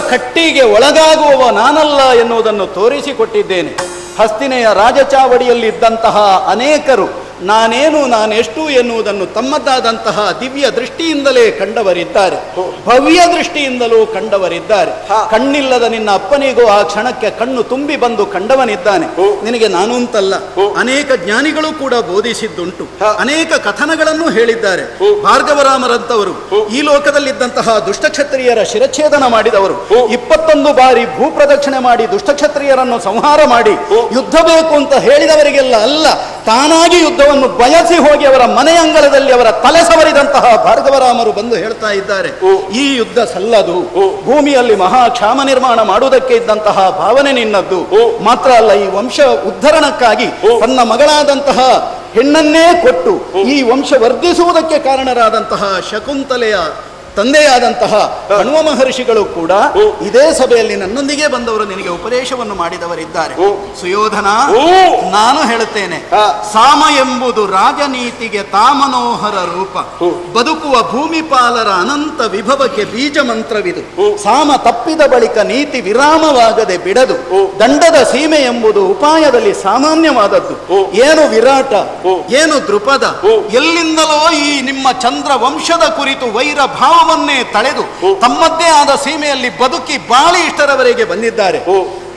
ಕಟ್ಟಿಗೆ ಒಳಗಾಗುವವ ನಾನಲ್ಲ ಎನ್ನುವುದನ್ನು ತೋರಿಸಿಕೊಟ್ಟಿದ್ದೇನೆ. ಹಸ್ತಿನೆಯ ರಾಜಚಾವಡಿಯಲ್ಲಿದ್ದಂತಹ ಅನೇಕರು ನಾನೇನು ನಾನೆಷ್ಟು ಎನ್ನುವುದನ್ನು ತಮ್ಮದಾದಂತಹ ದಿವ್ಯ ದೃಷ್ಟಿಯಿಂದಲೇ ಕಂಡವರಿದ್ದಾರೆ. ಭವ್ಯ ದೃಷ್ಟಿಯಿಂದಲೂ ಕಂಡವರಿದ್ದಾರೆ. ಕಣ್ಣಿಲ್ಲದ ನಿನ್ನ ಅಪ್ಪನಿಗೂ ಆ ಕ್ಷಣಕ್ಕೆ ಕಣ್ಣು ತುಂಬಿ ಬಂದು ಕಂಡವನಿದ್ದಾನೆ. ನಿನಗೆ ನಾನು ಅಂತಲ್ಲ. ಅನೇಕ ಜ್ಞಾನಿಗಳು ಕೂಡ ಬೋಧಿಸಿದ್ದುಂಟು. ಅನೇಕ ಕಥನಗಳನ್ನು ಹೇಳಿದ್ದಾರೆ. ಭಾರ್ಗವರಾಮರಂತವರು ಈ ಲೋಕದಲ್ಲಿದ್ದಂತಹ ದುಷ್ಟಕ್ಷತ್ರಿಯರ ಶಿರಚ್ಛೇದನ ಮಾಡಿದವರು. ಇಪ್ಪತ್ತೊಂದು ಬಾರಿ ಭೂಪ್ರದಕ್ಷಿಣೆ ಮಾಡಿ ದುಷ್ಟಕ್ಷತ್ರಿಯರನ್ನು ಸಂಹಾರ ಮಾಡಿ ಯುದ್ಧ ಬೇಕು ಅಂತ ಹೇಳಿದವರಿಗೆಲ್ಲ ಅಲ್ಲ. ತಾನಾಗಿ ಯುದ್ಧವನ್ನು ಬಯಸಿ ಹೋಗಿ ಅವರ ಮನೆ ಅಂಗಳದಲ್ಲಿ ಅವರ ತಲೆ ಸವರಿದಂತಹ ಭಾರ್ಗವರಾಮರು ಬಂದು ಹೇಳ್ತಾ ಇದ್ದಾರೆ ಈ ಯುದ್ಧ ಸಲ್ಲದು. ಭೂಮಿಯಲ್ಲಿ ಮಹಾ ಕ್ಷಾಮ ನಿರ್ಮಾಣ ಮಾಡುವುದಕ್ಕೆ ಇದ್ದಂತಹ ಭಾವನೆ ನಿನ್ನದ್ದು. ಮಾತ್ರ ಅಲ್ಲ ಈ ವಂಶ ಉದ್ಧರಣಕ್ಕಾಗಿ ತನ್ನ ಮಗಳಾದಂತಹ ಹೆಣ್ಣನ್ನೇ ಕೊಟ್ಟು ಈ ವಂಶ ವರ್ಧಿಸುವುದಕ್ಕೆ ಕಾರಣರಾದಂತಹ ಶಕುಂತಲೆಯ ತಂದೆಯಾದಂತಹ ಹನುಮ ಮಹರ್ಷಿಗಳು ಕೂಡ ಇದೇ ಸಭೆಯಲ್ಲಿ ನನ್ನೊಂದಿಗೆ ಬಂದವರು ನಿನಗೆ ಉಪದೇಶವನ್ನು ಮಾಡಿದವರಿದ್ದಾರೆ. ಸುಯೋಧನ ನಾನು ಹೇಳುತ್ತೇನೆ ಸಾಮ ಎಂಬುದು ರಾಜನೀತಿಗೆ ತಾಮನೋಹರ ರೂಪ. ಬದುಕುವ ಭೂಮಿಪಾಲರ ಅನಂತ ವಿಭವಕ್ಕೆ ಬೀಜ ಮಂತ್ರವಿದು. ಸಾಮ ತಪ್ಪಿದ ಬಳಿಕ ನೀತಿ ವಿರಾಮವಾಗದೆ ಬಿಡದು. ದಂಡದ ಸೀಮೆ ಎಂಬುದು ಉಪಾಯದಲ್ಲಿ ಸಾಮಾನ್ಯವಾದದ್ದು. ಏನು ವಿರಾಟ ಏನು ದೃಪದ ಎಲ್ಲಿಂದಲೋ ಈ ನಿಮ್ಮ ಚಂದ್ರ ವಂಶದ ಕುರಿತು ವೈರ ಭಾವವನ್ನೇ ತಳೆದು ತಮ್ಮದ್ದೇ ಆದ ಸೀಮೆಯಲ್ಲಿ ಬದುಕಿ ಬಾಳಿ ಇಷ್ಟರವರೆಗೆ ಬಂದಿದ್ದಾರೆ.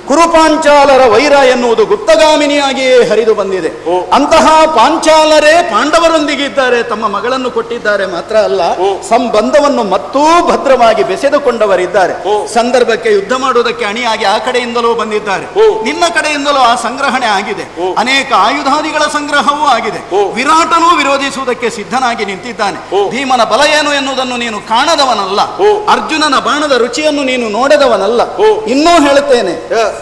ಕುರುಪಾಂಚಾಲರ ವೈರ ಎನ್ನುವುದು ಗುಪ್ತಗಾಮಿನಿಯಾಗಿಯೇ ಹರಿದು ಬಂದಿದೆ. ಅಂತಹ ಪಾಂಚಾಲರೇ ಪಾಂಡವರೊಂದಿಗಿದ್ದಾರೆ ತಮ್ಮ ಮಗಳನ್ನು ಕೊಟ್ಟಿದ್ದಾರೆ ಮಾತ್ರ ಅಲ್ಲ ಸಂಬಂಧವನ್ನು ಮತ್ತೂ ಭದ್ರವಾಗಿ ಬೆಸೆದುಕೊಂಡವರಿದ್ದಾರೆ. ಸಂದರ್ಭಕ್ಕೆ ಯುದ್ಧ ಮಾಡುವುದಕ್ಕೆ ಅಣಿಯಾಗಿ ಆ ಕಡೆಯಿಂದಲೂ ಬಂದಿದ್ದಾರೆ. ನಿನ್ನ ಕಡೆಯಿಂದಲೂ ಆ ಸಂಗ್ರಹಣೆ ಆಗಿದೆ. ಅನೇಕ ಆಯುಧಾದಿಗಳ ಸಂಗ್ರಹವೂ ಆಗಿದೆ. ವಿರಾಟನೂ ವಿರೋಧಿಸುವುದಕ್ಕೆ ಸಿದ್ಧನಾಗಿ ನಿಂತಿದ್ದಾನೆ. ಭೀಮನ ಬಲ ಏನು ಎನ್ನುವುದನ್ನು ನೀನು ಕಾಣದವನಲ್ಲ. ಅರ್ಜುನನ ಬಾಣದ ರುಚಿಯನ್ನು ನೀನು ನೋಡದವನಲ್ಲ. ಇನ್ನೂ ಹೇಳುತ್ತೇನೆ.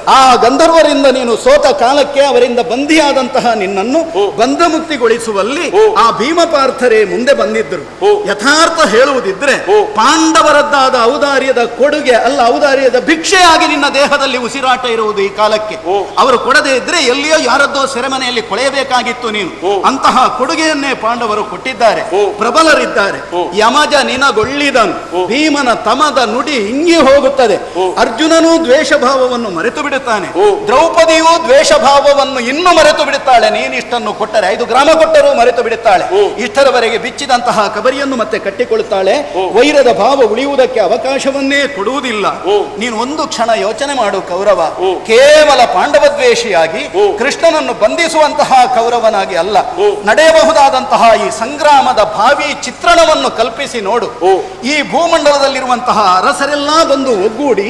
ಆ ಗಂಧರ್ವರಿಂದ ನೀನು ಸೋತ ಕಾಲಕ್ಕೆ ಅವರಿಂದ ಬಂಧಿಯಾದಂತಹ ನಿನ್ನನ್ನು ಬಂಧಮುಕ್ತಿಗೊಳಿಸುವಲ್ಲಿ ಆ ಭೀಮಪಾರ್ಥರೇ ಮುಂದೆ ಬಂದಿದ್ದರು. ಯಥಾರ್ಥ ಹೇಳುವುದಿದ್ರೆ ಪಾಂಡವರದ್ದಾದ ಔದಾರ್ಯದ ಕೊಡುಗೆ ಅಲ್ಲ ಔದಾರ್ಯದ ಭಿಕ್ಷೆಯಾಗಿ ನಿನ್ನ ದೇಹದಲ್ಲಿ ಉಸಿರಾಟ ಇರುವುದು ಈ ಕಾಲಕ್ಕೆ. ಅವರು ಕೊಡದೇ ಇದ್ರೆ ಎಲ್ಲಿಯೋ ಯಾರದ್ದೋ ಸೆರೆಮನೆಯಲ್ಲಿ ಕೊಳೆಯಬೇಕಾಗಿತ್ತು ನೀನು. ಅಂತಹ ಕೊಡುಗೆಯನ್ನೇ ಪಾಂಡವರು ಕೊಟ್ಟಿದ್ದಾರೆ. ಪ್ರಬಲರಿದ್ದಾರೆ. ಯಮಜ ನಿನಗೊಳ್ಳಿದನು. ಭೀಮನ ತಮದ ನುಡಿ ಹಿಂಗಿ ಹೋಗುತ್ತದೆ. ಅರ್ಜುನನೂ ದ್ವೇಷ ಭಾವವನ್ನು ಮರೆತು ಬಿಡುತ್ತಾನೆ ದ್ರೌಪದಿಯು ದ್ವೇಷ ಭಾವವನ್ನು ಇನ್ನೂ ಮರೆತು ಬಿಡುತ್ತಾಳೆ ನೀನಿಷ್ಟನ್ನು ಕೊಟ್ಟರೆ ಐದು ಗ್ರಾಮ ಕೊಟ್ಟರೂ ಮರೆತು ಬಿಡುತ್ತಾಳೆ ಇಷ್ಟರವರೆಗೆ ಬಿಚ್ಚಿದಂತಹ ಕಬರಿಯನ್ನು ಮತ್ತೆ ಕಟ್ಟಿಕೊಳ್ಳುತ್ತಾಳೆ. ವೈರದ ಭಾವ ಉಳಿಯುವುದಕ್ಕೆ ಅವಕಾಶವನ್ನೇ ಕೊಡುವುದಿಲ್ಲ. ನೀನು ಒಂದು ಕ್ಷಣ ಯೋಚನೆ ಮಾಡು ಕೌರವ. ಕೇವಲ ಪಾಂಡವ ದ್ವೇಷಿಯಾಗಿ ಕೃಷ್ಣನನ್ನು ಬಂಧಿಸುವಂತಹ ಕೌರವನಾಗಿ ಅಲ್ಲ. ನಡೆಯಬಹುದಾದಂತಹ ಈ ಸಂಗ್ರಾಮದ ಭಾವಿ ಚಿತ್ರಣವನ್ನು ಕಲ್ಪಿಸಿ ನೋಡು. ಈ ಭೂಮಂಡಲದಲ್ಲಿರುವಂತಹ ಅರಸರೆಲ್ಲ ಬಂದು ಒಗ್ಗೂಡಿ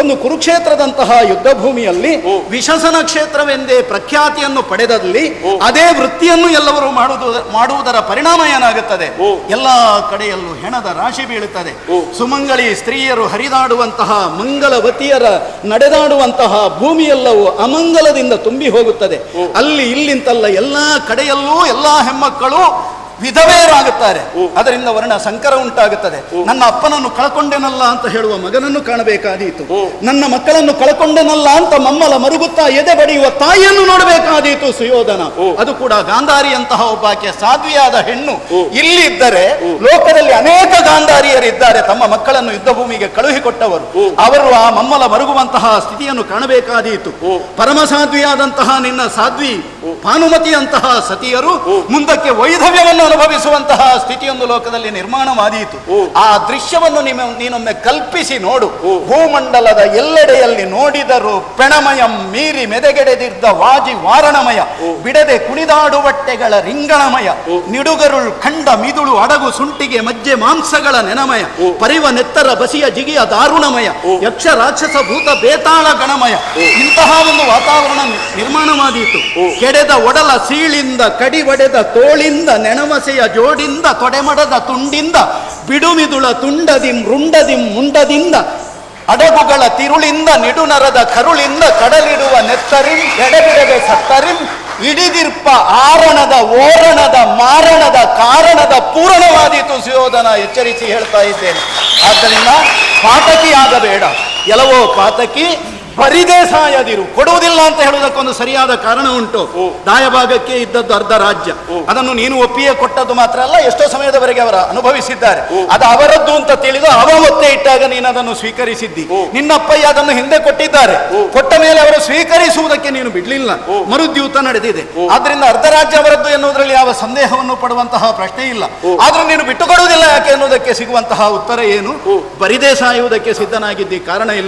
ಒಂದು ಕುರುಕ್ಷೇತ್ರದಂತಹ ಯುದ್ಧ ಭೂಮಿಯಲ್ಲಿ ವಿಶಸನ ಕ್ಷೇತ್ರವೆಂದೇ ಪ್ರಖ್ಯಾತಿಯನ್ನು ಪಡೆದಲ್ಲಿ ಅದೇ ವೃತ್ತಿಯನ್ನು ಎಲ್ಲವರು ಮಾಡುವುದು ಮಾಡುವುದರ ಪರಿಣಾಮ ಏನಾಗುತ್ತದೆ? ಎಲ್ಲಾ ಕಡೆಯಲ್ಲೂ ಹೆಣದ ರಾಶಿ ಬೀಳುತ್ತದೆ. ಸುಮಂಗಳಿ ಸ್ತ್ರೀಯರು ಹರಿದಾಡುವಂತಹ ಮಂಗಳವತಿಯರ ನಡೆದಾಡುವಂತಹ ಭೂಮಿಯೆಲ್ಲವೂ ಅಮಂಗಲದಿಂದ ತುಂಬಿ ಹೋಗುತ್ತದೆ. ಅಲ್ಲಿ ಇಲ್ಲಿಂತಲ್ಲ ಎಲ್ಲಾ ಕಡೆಯಲ್ಲೂ ಎಲ್ಲಾ ಹೆಮ್ಮಕ್ಕಳು ವಿಧವೆಯರಾಗುತ್ತಾರೆ. ಅದರಿಂದ ವರ್ಣ ಸಂಕರ ಉಂಟಾಗುತ್ತದೆ. ನನ್ನ ಅಪ್ಪನನ್ನು ಕಳ್ಕೊಂಡೆನಲ್ಲ ಅಂತ ಹೇಳುವ ಮಗನನ್ನು ಕಾಣಬೇಕಾದೀತು. ನನ್ನ ಮಕ್ಕಳನ್ನು ಕಳಕೊಂಡೆನಲ್ಲ ಅಂತ ಮಮ್ಮಲ ಮರುಗುತ್ತಾ ಎದೆ ಬಡಿಯುವ ತಾಯಿಯನ್ನು ನೋಡಬೇಕಾದೀತು ಸುಯೋಧನ. ಅದು ಕೂಡ ಗಾಂಧಾರಿಯಂತಹ ಒಬ್ಬಾಕೆ ಸಾಧ್ವಿಯಾದ ಹೆಣ್ಣು. ಇಲ್ಲಿ ಇದ್ದರೆ ಲೋಕದಲ್ಲಿ ಅನೇಕ ಗಾಂಧಾರಿಯರಿದ್ದಾರೆ. ತಮ್ಮ ಮಕ್ಕಳನ್ನು ಯುದ್ಧ ಭೂಮಿಗೆ ಕಳುಹಿಕೊಟ್ಟವರು ಅವರು ಆ ಮಮ್ಮಲ ಮರುಗುವಂತಹ ಸ್ಥಿತಿಯನ್ನು ಕಾಣಬೇಕಾದೀತು. ಪರಮ ಸಾಧ್ವಿಯಾದಂತಹ ನಿನ್ನ ಸಾಧ್ವಿ ಭಾನುಮತಿಯಂತಹ ಸತಿಯರು ಮುಂದಕ್ಕೆ ವೈಧವ್ಯವನ್ನು ಅನುಭವಿಸುವಂತಹ ಸ್ಥಿತಿಯೊಂದು ಲೋಕದಲ್ಲಿ ನಿರ್ಮಾಣವಾದೀತು. ಆ ದೃಶ್ಯವನ್ನು ನಿಮ್ಮ ನೀನೊಮ್ಮೆ ಕಲ್ಪಿಸಿ ನೋಡು. ಭೂಮಂಡಲದ ಎಲ್ಲೆಡೆಯಲ್ಲಿ ನೋಡಿದರು ಪೆಣಮಯಂ ಮೀರಿ ಮೆದೆಗೆಡೆದಿದ್ದ ವಾಜಿ ವಾರಣಮಯ ಬಿಡದೆ ಕುಣಿದಾಡುವಟ್ಟೆಗಳ ರಿಂಗಣಮಯ ನಿಡುಗರುಳ್ ಖಂಡ ಮಿದುಳು ಅಡಗು ಸುಂಟಿಗೆ ಮಜ್ಜೆ ಮಾಂಸಗಳ ನೆನಮಯ ಪರಿವ ನೆತ್ತರ ಬಸಿಯ ಜಿಗಿಯ ದಾರುಣಮಯ ಯಕ್ಷ ರಾಕ್ಷಸ ಭೂತ ಬೇತಾಳ ಗಣಮಯ ಇಂತಹ ಒಂದು ವಾತಾವರಣ ನಿರ್ಮಾಣವಾದೀತು. ಕೆಡೆದ ಒಡಲ ಸೀಳಿಂದ ಕಡಿ ಒಡೆದ ತೋಳಿಂದ ನೆಣಮಸೆಯ ಜೋಡಿಂದ, ತೊಡೆಮಡದ ತುಂಡಿಂದ, ಬಿಡುಮಿದುಳ ತುಂಡದಿಂ, ರುಂಡದಿಂ, ಮುಂಡದಿಂದ, ಅಡಗುಗಳ ತಿರುಳಿಂದ, ನಿಡುನರದ ಕರುಳಿಂದ, ಕಡಲಿಡುವ ನೆತ್ತರಿಂ, ಎಡೆಬಿಡದೆ ಸತ್ತರಿಂ ಇಡಿದಿರ್ಪ ಆರಣದ ಓರಣದ ಮಾರಣದ ಕಾರಣದ ಪೂರಣವಾದೀತು ಸುಯೋಧನ ಎಚ್ಚರಿಸಿ ಹೇಳ್ತಾ ಇದ್ದೇನೆ. ಆದ್ದರಿಂದ ಪಾತಕಿ ಆಗಬೇಡ. ಎಲ್ಲವೋ ಪಾತಕಿ ಬರಿದೇ ಸಾಯದಿರು ಕೊಡುವುದಿಲ್ಲ ಅಂತ ಹೇಳುವುದಕ್ಕೊಂದು ಸರಿಯಾದ ಕಾರಣ ಉಂಟು. ದಾಯಭಾಗಕ್ಕೆ ಇದ್ದದ್ದು ಅರ್ಧ ರಾಜ್ಯ. ಅದನ್ನು ನೀನು ಒಪ್ಪಿಯೇ ಕೊಟ್ಟದ್ದು ಮಾತ್ರ ಅಲ್ಲ ಎಷ್ಟೋ ಸಮಯದವರೆಗೆ ಅವರ ಅನುಭವಿಸಿದ್ದಾರೆ. ಅದು ಅವರದ್ದು ಅಂತ ತಿಳಿದು ಅವ ಒತ್ತೆ ಇಟ್ಟಾಗ ನೀನು ಅದನ್ನು ಸ್ವೀಕರಿಸಿದ್ದಿ. ನಿನ್ನಪ್ಪಯ್ಯ ಅದನ್ನು ಹಿಂದೆ ಕೊಟ್ಟಿದ್ದಾರೆ. ಕೊಟ್ಟ ಮೇಲೆ ಅವರು ಸ್ವೀಕರಿಸುವುದಕ್ಕೆ ನೀನು ಬಿಡ್ಲಿಲ್ಲ. ಮರುದ್ಯೂತ ನಡೆದಿದೆ. ಆದ್ರಿಂದ ಅರ್ಧ ರಾಜ್ಯ ಅವರದ್ದು ಎನ್ನುವುದರಲ್ಲಿ ಯಾವ ಸಂದೇಹವನ್ನು ಪಡುವಂತಹ ಪ್ರಶ್ನೆ ಇಲ್ಲ. ಆದ್ರೂ ನೀನು ಬಿಟ್ಟುಕೊಡುವುದಿಲ್ಲ ಯಾಕೆ ಎನ್ನುವುದಕ್ಕೆ ಸಿಗುವಂತಹ ಉತ್ತರ ಏನು? ಬರಿದೇ ಸಾಯುವುದಕ್ಕೆ ಸಿದ್ಧನಾಗಿದ್ದಿ ಕಾರಣ ಇಲ್ಲ.